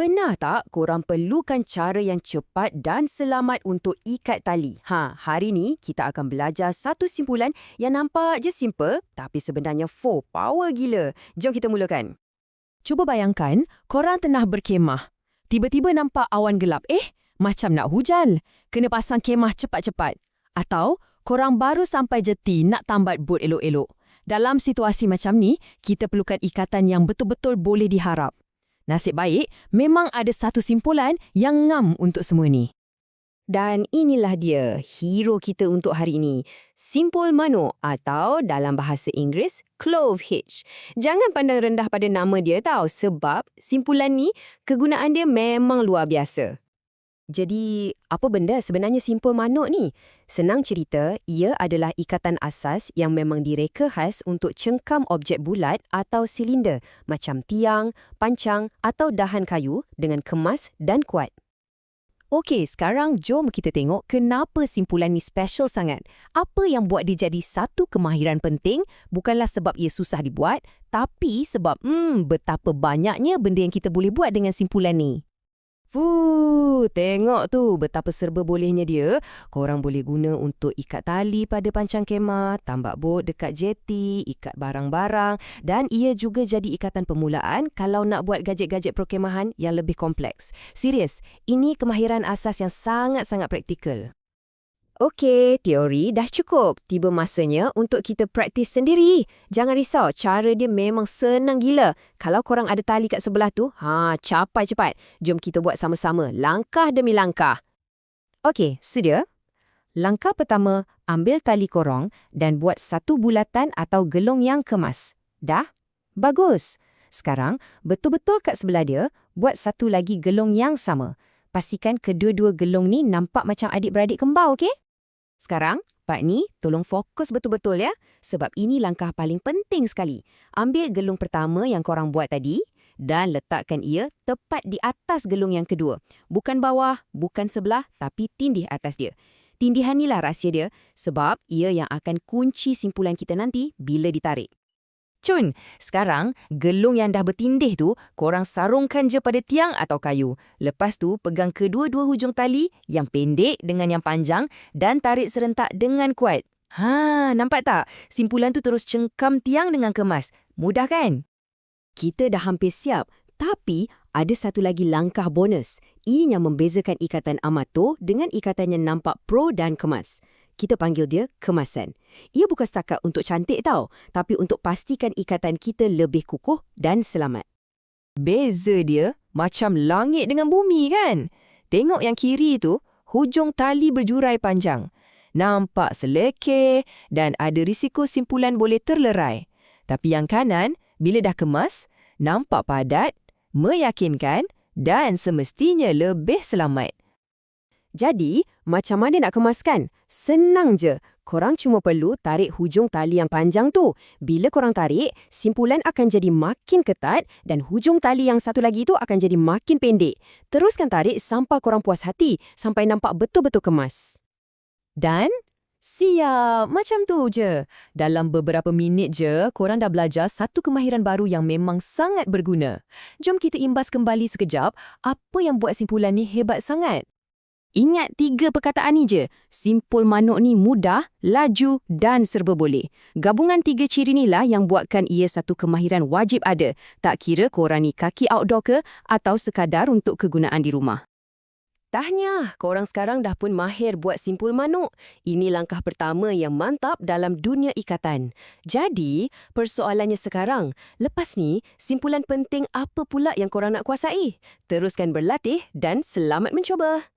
Pernah tak korang perlukan cara yang cepat dan selamat untuk ikat tali? Ha, hari ni kita akan belajar satu simpulan yang nampak je simple tapi sebenarnya full power gila. Jom kita mulakan. Cuba bayangkan, korang tengah berkemah. Tiba-tiba nampak awan gelap. Eh, macam nak hujan. Kena pasang kemah cepat-cepat. Atau, korang baru sampai jeti nak tambat bot elok-elok. Dalam situasi macam ni, kita perlukan ikatan yang betul-betul boleh diharap. Nasib baik, memang ada satu simpulan yang ngam untuk semua ni. Dan inilah dia, hero kita untuk hari ini. Simpul Mano atau dalam bahasa Inggeris, Clove Hitch. Jangan pandang rendah pada nama dia tau sebab simpulan ni kegunaan dia memang luar biasa. Jadi, apa benda sebenarnya simpul manuk ni? Senang cerita, ia adalah ikatan asas yang memang direka khas untuk cengkam objek bulat atau silinder macam tiang, pancang atau dahan kayu dengan kemas dan kuat. Okey, sekarang jom kita tengok kenapa simpulan ni special sangat. Apa yang buat dia jadi satu kemahiran penting bukanlah sebab ia susah dibuat, tapi sebab hmm, betapa banyaknya benda yang kita boleh buat dengan simpulan ni. Fuh, tengok tu betapa serba bolehnya dia. Korang boleh guna untuk ikat tali pada pancang kemah, tambak bot dekat jeti, ikat barang-barang dan ia juga jadi ikatan permulaan kalau nak buat gadget-gadget perkemahan yang lebih kompleks. Serius, ini kemahiran asas yang sangat-sangat praktikal. Okey, teori dah cukup. Tiba masanya untuk kita praktis sendiri. Jangan risau, cara dia memang senang gila. Kalau korang ada tali kat sebelah tu, ha, capai cepat. Jom kita buat sama-sama, langkah demi langkah. Okey, sedia? Langkah pertama, ambil tali korong dan buat satu bulatan atau gelung yang kemas. Dah? Bagus. Sekarang, betul-betul kat sebelah dia, buat satu lagi gelung yang sama. Pastikan kedua-dua gelung ni nampak macam adik-beradik kembar, okey? Sekarang, Pak Ni, tolong fokus betul-betul ya, sebab ini langkah paling penting sekali. Ambil gelung pertama yang korang buat tadi dan letakkan ia tepat di atas gelung yang kedua. Bukan bawah, bukan sebelah, tapi tindih atas dia. Tindihan inilah rahsia dia sebab ia yang akan kunci simpulan kita nanti bila ditarik. Cun, sekarang gelung yang dah bertindih tu korang sarungkan je pada tiang atau kayu. Lepas tu pegang kedua-dua hujung tali yang pendek dengan yang panjang dan tarik serentak dengan kuat. Ha, nampak tak? Simpulan tu terus cengkam tiang dengan kemas. Mudah kan? Kita dah hampir siap, tapi ada satu lagi langkah bonus. Ini yang membezakan ikatan amato dengan ikatan yang nampak pro dan kemas kita panggil dia kemasan. Ia bukan setakat untuk cantik tau, tapi untuk pastikan ikatan kita lebih kukuh dan selamat. Beza dia macam langit dengan bumi kan? Tengok yang kiri tu, hujung tali berjurai panjang. Nampak selekeh dan ada risiko simpulan boleh terlerai. Tapi yang kanan, bila dah kemas, nampak padat, meyakinkan dan semestinya lebih selamat. Jadi, macam mana nak kemaskan? Senang je. Korang cuma perlu tarik hujung tali yang panjang tu. Bila korang tarik, simpulan akan jadi makin ketat dan hujung tali yang satu lagi tu akan jadi makin pendek. Teruskan tarik sampai korang puas hati, sampai nampak betul-betul kemas. Dan, siap. Macam tu je. Dalam beberapa minit je, korang dah belajar satu kemahiran baru yang memang sangat berguna. Jom kita imbas kembali sekejap apa yang buat simpulan ni hebat sangat. Ingat tiga perkataan ni je. Simpul manuk ni mudah, laju dan serba boleh. Gabungan tiga ciri ni lah yang buatkan ia satu kemahiran wajib ada. Tak kira korang ni kaki outdoor ke atau sekadar untuk kegunaan di rumah. Tahniah, korang sekarang dah pun mahir buat simpul manuk. Ini langkah pertama yang mantap dalam dunia ikatan. Jadi, persoalannya sekarang, lepas ni, simpulan penting apa pula yang korang nak kuasai? Teruskan berlatih dan selamat mencuba.